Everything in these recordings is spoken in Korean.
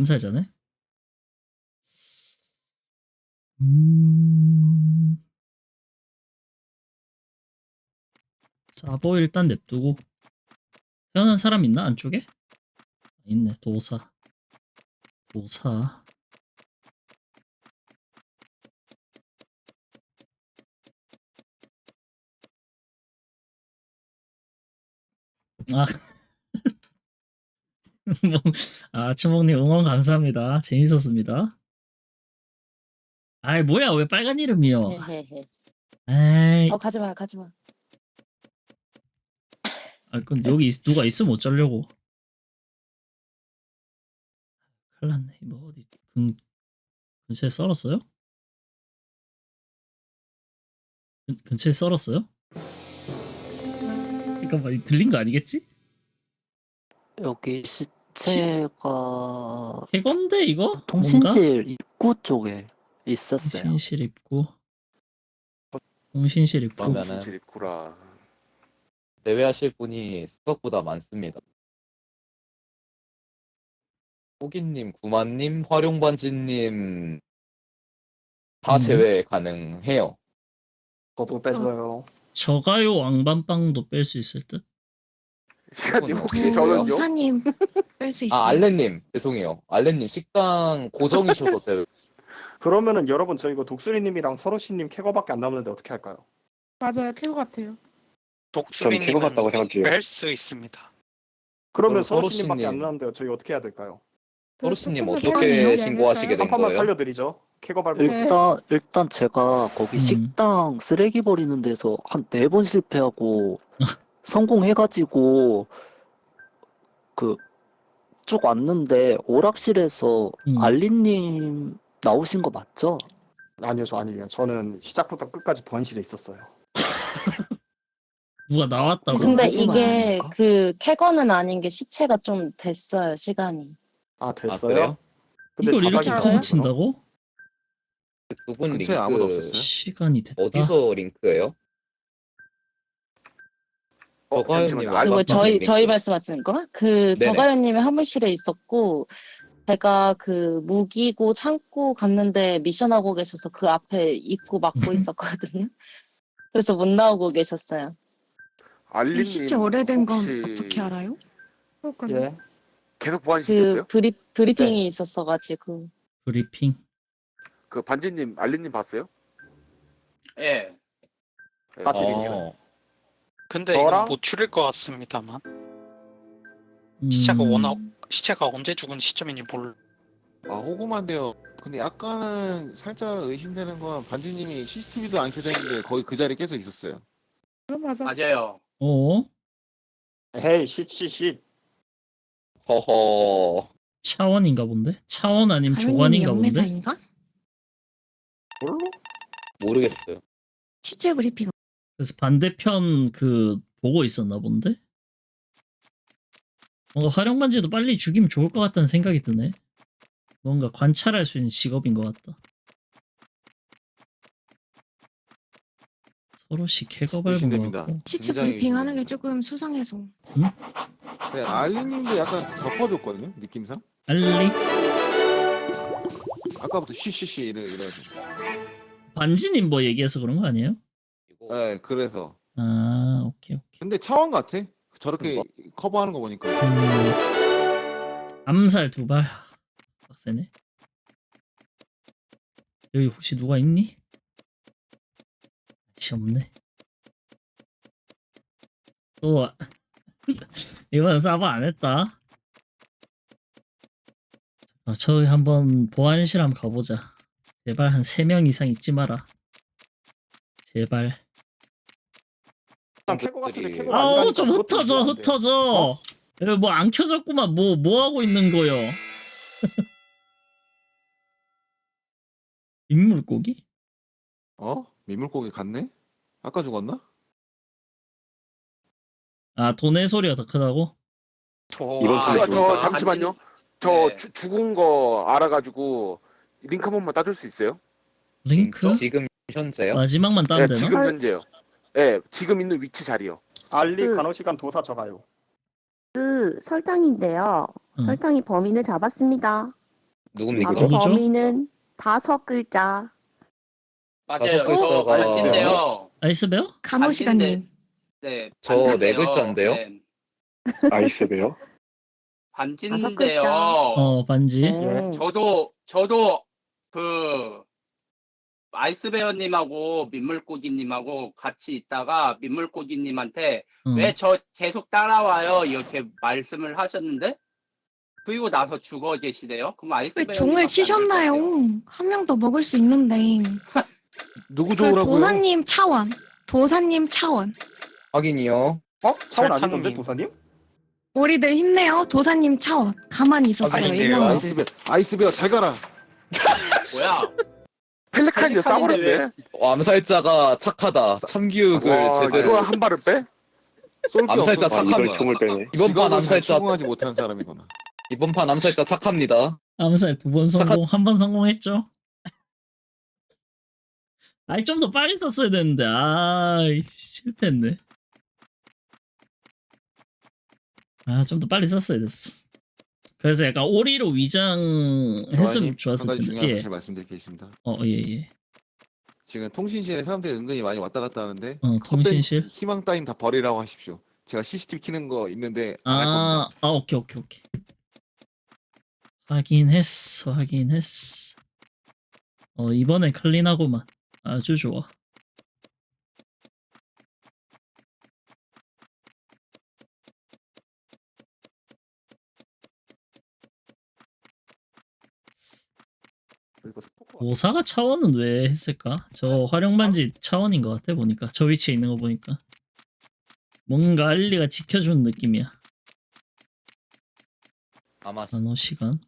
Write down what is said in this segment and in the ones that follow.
암살자네? 음... 사보 일단 냅두고. 태어난 사람 있나 안쪽에? 있네 도사. 도사. 아. 뭐, 아, 추목님 응원 감사합니다. 재밌었습니다. 아이, 뭐야, 왜 빨간 이름이요? 헤헤헤. 에이, 어 가지마 가지마. 아, 그럼 여기 있- 누가 있으면 어쩌려고. 큰일 났네. 뭐, 어디, 근, 근처에 썰었어요? 근, 근처에 썰었어요? 잠깐만, 이거 들린 거 아니겠지? 여기 시 체가 해건데, 이거? 뭔가? 통신실 입구 쪽에 있었어요. 통신실 입구. 통신실 입구. 그러면은 질입구라. 제외하실 분이 생각보다 많습니다. 호기님, 구만님, 활용반지님 다 음. 제외 가능해요. 저도 뺐어요. 저가요 왕밤빵도 뺄 수 있을 듯? 시간님 어, 혹시 그 저는 요? 사님 뺄 수 있어요. 아 알렌님 죄송해요. 알렌님 식당 고정이셔서 제가 그러면은 여러분 저 이거 독수리님이랑 서로씨님 캐거밖에 안 남았는데 어떻게 할까요? 맞아요. 킬것 같아요. 독수리님은 뺄수 있습니다. 그러면 그럼 서로 서로씨님밖에 안 씨님. 남았는데요. 저희 어떻게 해야 될까요? 호루스님 그 어떻게 사람이 신고하시게 한된 판만 거예요? 살려드리죠. 캐거 밟고. 네. 일단 일단 제가 거기 음. 식당 쓰레기 버리는 데서 한 네 번 실패하고 성공해가지고 그 쭉 왔는데 오락실에서 음. 알리님 나오신 거 맞죠? 아니요 저 아니에요. 저는 시작부터 끝까지 번실에 있었어요. 누가 나왔다고? 근데 하지 이게 말라니까. 그 캐거는 아닌 게 시체가 좀 됐어요 시간이. 아 됐어요? 그래요? 근데 이걸 이렇게 자박이 커버 커버 친다고? 두분 링크 근처에 아무도 없었어요? 시간이 됐다. 어디서 링크예요? 어, 잠시만요. 알바- 그리고 알바방 저희 링크. 저희 말씀하시는 거? 그 네네. 저가연님의 화물실에 있었고 제가 그 무기고 창고 갔는데 미션하고 계셔서 그 앞에 입구 막고 있었거든요. 그래서 못 나오고 계셨어요. 알리님 실제 오래된 건 혹시 어떻게 알아요? 예. 계속 그 보완시켰어요? 브리 브리핑이 네. 있었어가지고 브리핑. 그 반지님, 알리님 봤어요? 예. 주십시오. 어, 근데 이건 못 줄일 것 같습니다만 음, 시체가 워낙 시체가 언제 죽은 시점인지 몰라. 아 호구만데요. 근데 약간은 살짝 의심되는 건 반지님이 CCTV도 안 켜져 있는데 거의 그 자리에 계속 있었어요. 그럼 맞아. 맞아요. 어? 헤이 쉿쉿쉿. 허허. 차원인가 본데? 차원 아니면 가연님이 조관인가 본데? 뭘로? 모르겠어요. 시체 브리핑 그래서 반대편 그 보고 있었나 본데? 뭔가 활용반지도 빨리 죽이면 좋을 것 같다는 생각이 드네. 뭔가 관찰할 수 있는 직업인 것 같다. 서로씩 밟은 것 의심됩니다. 같고. 시체 굉장히 브리핑 하는 게. 조금 수상해서 네, 알리님도 약간 덮어줬거든요. 느낌상. 알리? 아까부터 쉬쉬쉬 이러 이러서. 반지님 뭐 얘기해서 그런 거 아니에요? 네, 그래서. 아 오케이 오케이. 근데 차원 같아. 저렇게 커버하는 거 보니까. 음, 암살 두 발. 빡세네. 여기 혹시 누가 있니? 씨 없네. 또 이번엔 사바 안 했다. 어, 저기 한번 보안실 한번 가보자. 제발 한 3명 이상 있지 마라. 제발. 일단 같은데 캐거 아우 좀 흩어져 흩어져. 뭐 안 켜졌구만. 뭐 뭐 하고 있는 거요? 인물고기? 어? 민물고기 갔네? 아까 죽었나? 아 돈의 소리가 더 크다고? 이번 아, 저, 이거 저 잠시만요. 저 네. 주- 죽은 거 알아가지고 링크 한 번만 따줄 수 있어요? 링크? 지금 현재요? 마지막만 따면 네, 되나? 지금 현재요. 네, 지금 있는 위치 자리요. 알리 그- 간호시간 도사 저가요. 그 설탕인데요. 응. 설탕이 범인을 잡았습니다. 누굽니까? 누구죠? 범인은 다섯 글자. 맞아요. 저 반지인데요. 아이스베어? 간호시간님. 네. 저네 반지인데요. 글자인데요? 네, 아이스베요? 반지인데요. 어 반지. 네. 저도 저도 그 아이스베어님하고 민물고기님하고 같이 있다가 민물고기님한테 어. 왜저 계속 따라와요 이렇게 말씀을 하셨는데 그리고 나서 죽어 계시대요. 그럼 왜 아이스베어 종을 치셨나요? 한 명 더 먹을 수 있는데. 누구 그 좋으라고요? 도사님 차원. 도사님 차원. 확인이요. 어? 차원 아니던데 설탕님. 도사님? 우리들 힘내요. 도사님 차원. 가만히 있었어요. 아닌데요. 아이스베어 아이스베어 잘 가라. 뭐야? 펠리칸이요 싸버렸네. 어, 암살자가 착하다. 참교육을 와 제대로. 이거 한 발을 빼? 쏠게 암살자 없어서 착한 이걸 총을 빼네. 이번 판 직업을 잘 암살자 추궁하지 못한 사람이구나. 이번 판 암살자 착합니다. 암살 두 번 성공, 한 번 성공했죠. 아이 좀 더 빨리 썼어야 되는데 아 실패했네. 아 좀 더 빨리 썼어야 됐어. 그래서 약간 오리로 위장했으면 조아님, 한 좋았을 가지 텐데. 중요한 예. 사실 말씀드릴 게 있습니다. 어 예 예. 지금 통신실에 사람들이 은근히 많이 왔다 갔다 하는데 어, 헛된 통신실? 희망 따윈 다 버리라고 하십시오. 제가 CCTV 키는 거 있는데 안 할 겁니다. 아, 아 오케이 오케이 오케이. 확인했어 확인했어. 어 이번엔 클린하고만 아주 좋아. 스포커. 오사가 차원은 왜 했을까? 저 활용반지 차원인 것 같아 보니까 저 위치에 있는 거 보니까 뭔가 알리가 지켜주는 느낌이야. 아마 나노 시간.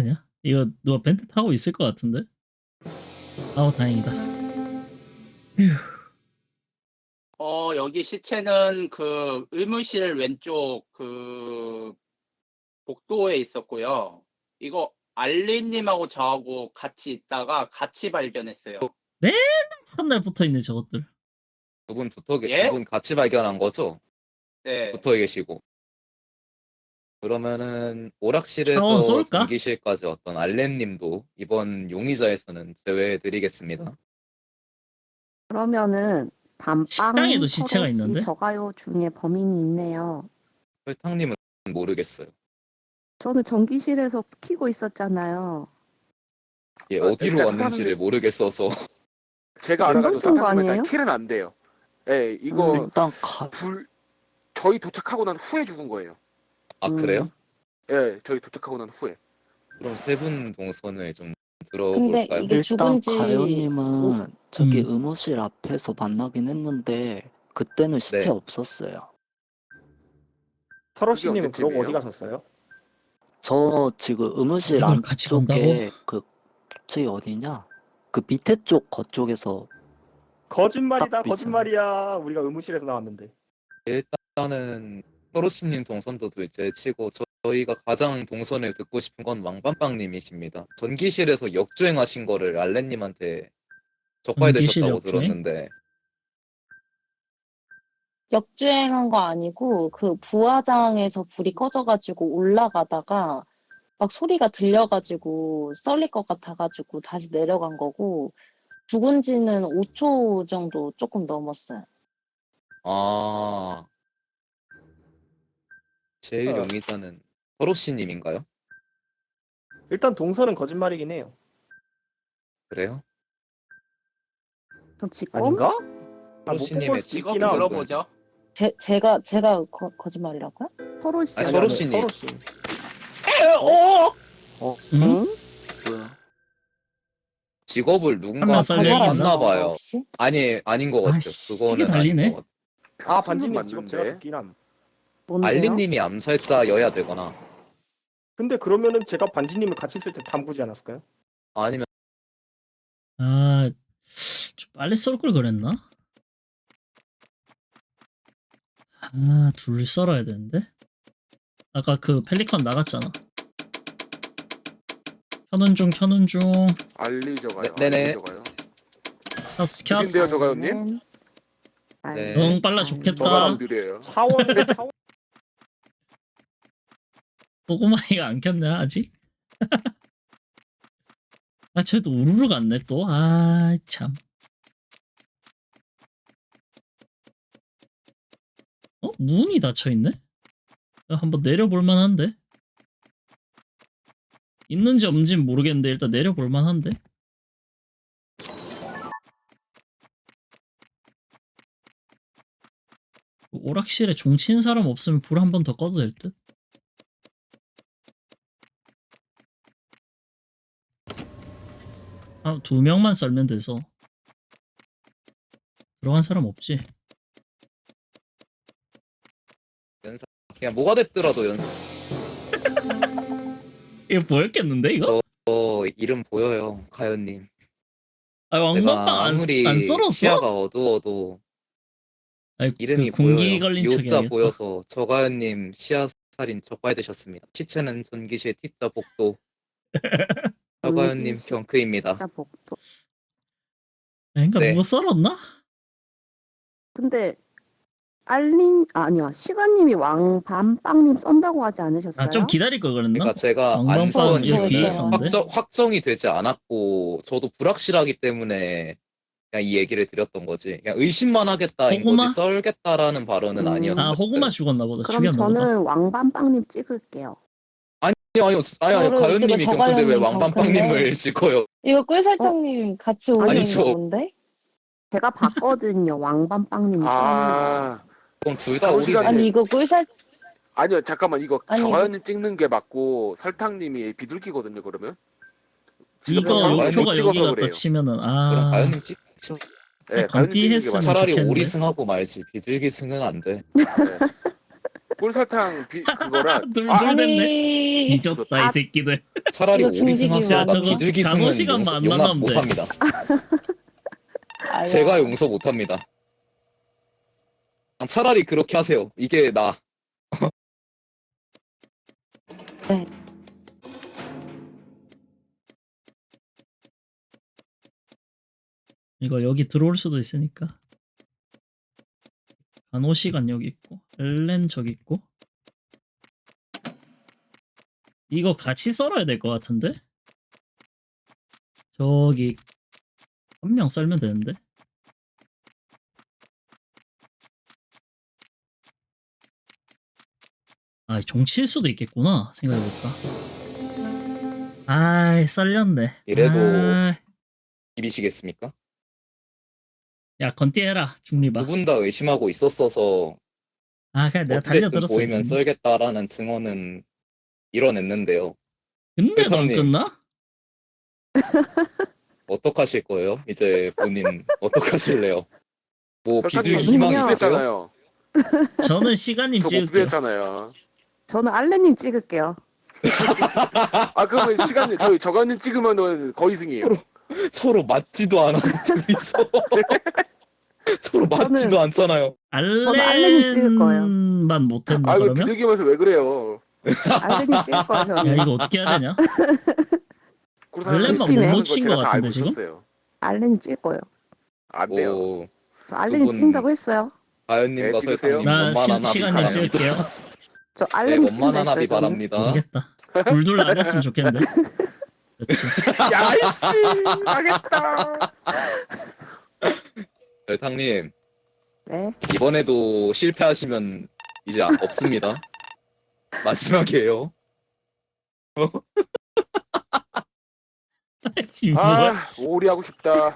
되냐? 이거 누가 벤트 타고 있을 것 같은데? 아우 다행이다. 휴. 어 여기 시체는 그 의무실 왼쪽 그 복도에 있었고요. 이거 알리님하고 저하고 같이 있다가 같이 발견했어요. 첫날 붙어 있네 저것들. 두 분 붙어 계, 예? 두분 같이 발견한 거죠? 네. 붙어 계시고. 그러면은 오락실에서 차원 쏠까? 전기실까지 왔던 알렌님도 이번 용의자에서는 제외해드리겠습니다. 그러면은 단빵 식당에도 시체가 서로 씨 있는데? 저가요 중에 범인이 있네요. 설탕님은 모르겠어요. 저는 전기실에서 키고 있었잖아요. 예, 아, 어디로 일단 왔는지를 사람이- 모르겠어서 제가 알아가지고 연동된 거 사탕님은 아니에요? 일단 킬은 안 돼요. 예, 이거 음. 일단 가, 불 저희 도착하고 난 후에 죽은 거예요. 아 음. 그래요? 예, 저희 도착하고 난 후에. 그럼 세 분 동선을 좀 근데 들어볼까요? 이게 일단 죽은지 가요님은 저기 음. 의무실 앞에서 만나긴 했는데 그때는 시체 네. 없었어요. 서로씨님은 그게 그러고 언제쯤이에요? 어디 가셨어요? 저 지금 의무실 이걸 같이 안쪽에 그 저기 어디냐? 그 밑에 쪽 거쪽에서 거짓말이다 딱 비슷하네. 거짓말이야. 우리가 의무실에서 나왔는데. 일단은 서로씨님 동선도 둘째치고 저희가 가장 동선을 듣고 싶은 건 왕빵빵님이십니다. 전기실에서 역주행하신 거를 알렌님한테 전기실 적발되셨다고 역주행? 들었는데 역주행한 거 아니고 그 부화장에서 불이 꺼져가지고 올라가다가 막 소리가 들려가지고 썰릴 것 같아가지고 다시 내려간 거고 죽은 지는 5초 정도 조금 넘었어요. 아 제일 어. 용의자는 서로씨님인가요? 일단 동선은 거짓말이긴 해요. 그래요? 그럼? 아닌가? 아, 못 서로씨님의 뽑을 수 직업 있긴 하고. 들어보죠. 제, 제가 제가 거, 거짓말이라고요? 서로 씨. 아니, 아니, 서로 아니, 씨님. 서로 씨. 응? 뭐야? 직업을 누군가 한명 썰려 있나? 했나 봐요. 혹시? 아니 아닌 것 같아요. 아이씨, 그거는 달리네. 아닌 것 같아요. 아 반지님 직업 제가 맞는데? 함. 뭔데요? 알린님이 암살자여야 되거나 근데 그러면은 제가 반지님을 같이 있을 때 담그지 않았을까요? 아니면 아 좀 빨리 썰 걸 그랬나? 아, 둘 썰어야 되는데? 아까 그 펠리컨 나갔잖아. 켜는 중, 켜는 중. 알리 저가요. 네, 네네. 알리 저가요. 켰어, 죽인데요, 켰어. 저 가요님? 네. 응, 빨라 좋겠다. 저가랑 느려요. 차원인데 차원. 고구마이가 안 켰네, 아직? 아, 쟤도 우르르 갔네, 또. 아, 참. 어? 문이 닫혀있네? 한번 내려볼 만 한데? 있는지 없는지 모르겠는데 일단 내려볼 만 한데? 오락실에 종친 사람 없으면 불 한 번 더 꺼도 될 듯? 아, 두 명만 썰면 돼서 들어간 사람 없지? 그냥 뭐가 됐더라도 연습. 이거 보였겠는데 이거? 저 이름 보여요, 가연님. 아 왕건빵 안, 아무리 안 썰었어? 시야가 어두워도 아니, 이름이 그 공기 보여요. 걸린 요자 보여서 저가연님 시야 살인 적발되셨습니다. 시체는 전기실 T자 복도. 전기실. 경크입니다. 진짜 복도. 그러니까 네. 누가 썰었나? 근데 알린 아니야 시간님이 왕밤빵님 썬다고 하지 않으셨어요? 아 좀 기다릴 걸 그랬나? 그러니까 제가 안 이유는 뒤에 있었는데? 확정, 확정이 되지 않았고 저도 불확실하기 때문에 그냥 이 얘기를 드렸던 거지. 그냥 의심만 하겠다인 호구마? 거지 썰겠다라는 발언은 음. 아니었어요. 아 호구마 죽었나 보다 그럼 죽였나 보다 저는 왕밤빵님 찍을게요. 아니 아니요 아니 아니 저를 가연님이 찍어 경근데 왜 저가연님 왕밤빵님을? 찍어요? 이거 꿀설탕님 같이 올리는 아니죠. 건데? 제가 봤거든요. 거. 아 그럼 둘다 우리 시간이- 아니 이거 꿀설 아니요 잠깐만 이거 아니. 저가요님 찍는 게 맞고 설탕님이 비둘기거든요 그러면. 지금 이거 설탕 못 목표가 찍어서 여기 갖다 그래요. 치면은 그럼 아 가연님 찍죠. 네, 건띠 가연님 찍는 게 했으면 맞아요. 차라리 좋겠는데. 오리승하고 말지 비둘기 승은 안 돼. 꿀설탕 비 그거랑 둘, 아, 둘 됐네 아니 잊었다 아. 이 새끼들 차라리 이거 오리승 중직이 하세요. 저거 비둘기 단어 승은 시간만 용서, 안 용납 나가면 돼. 못합니다. 제가 용서 못합니다. 차라리 그렇게 하세요. 이게 나. 이거 여기 들어올 수도 있으니까 간호 시간 여기 있고 엘렌 저기 있고? 이거 같이 썰어야 될 것 같은데? 저기 한 명 썰면 되는데? 아 종칠 수도 있겠구나 생각해볼까. 아이 썰렸네. 이래도 아이. 입이시겠습니까? 야 건띠 해라 중리봐 두분 다 의심하고 있었어서 아 그냥 내가 달려들었어 보이면 썰겠다라는 증언은 이뤄냈는데요. 근데도 안. 끝나? 어떡하실 거예요? 이제 본인 어떡하실래요? 뭐 비둘기 희망. 있으세요? 했잖아요. 저는 시간님 저 찍을게요 목표했잖아요. 저는 알렌님 찍을게요. 아 그러면 시간님 저희 저가요님 찍으면은 거의 승이에요. 서로 맞지도 않아 둘이서 서로 맞지도 않잖아요. 알렌님 찍을 거예요. 알렌만 못했나 아이고 그러면? 비둘기면서 왜 그래요? 알렌님 찍을 거예요. 야 저는. 이거 어떻게 해야 되냐? 알렌만 의심해. 못친 제가 것다 같은데 알고 지금? 있었어요. 알렌님 찍을 거예요. 안 돼요. 분- 찍는다고 했어요. 네, 찍으세요. 설탕님 나 원만한 시, 합의 시간님 바랍니다. 찍을게요 저 네, 알렌님 찍는다 원만한 합의 했어요. 저는. 바랍니다. 모르겠다 둘둘 나눴으면 좋겠는데 그렇지 야이씨 하겠다. 설탕님 네. 이번에도 실패하시면 이제 없습니다. 마지막이에요. 씨, 뭐야? 아 오리 하고 싶다.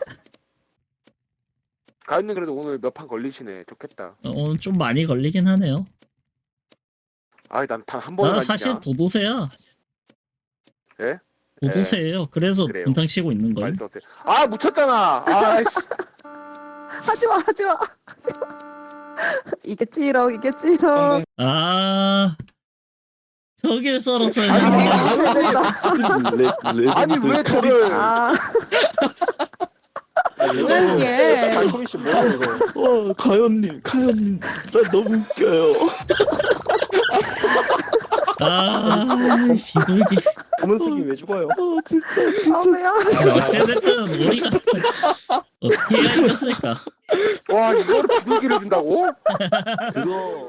가연님 그래도 오늘 몇 판 걸리시네. 좋겠다. 어, 오늘 좀 많이 걸리긴 하네요 아이 난 단 한 번은 나 아니냐. 사실 도도새야 예? 도도새예요 그래서 그래요. 분탕 치고 있는 거예요 말도? 아 묻혔잖아. 아이씨. 하지마 하지마 하지마. 이겠지롱 이겠지롱. 성공. 아 저길 썰어서 아니 왜 저를 아왜 뭐야 이게? 달콤이 씨 뭐야 이거? 와 가연님 가연님 나 너무 웃겨요. 아 비둘기 검은색이 왜 죽어요? 아 진짜 아, 왜요? 어쨌든 우리가 어떻게 해야 이겼을까 와 이걸 비둘기를 준다고? 그거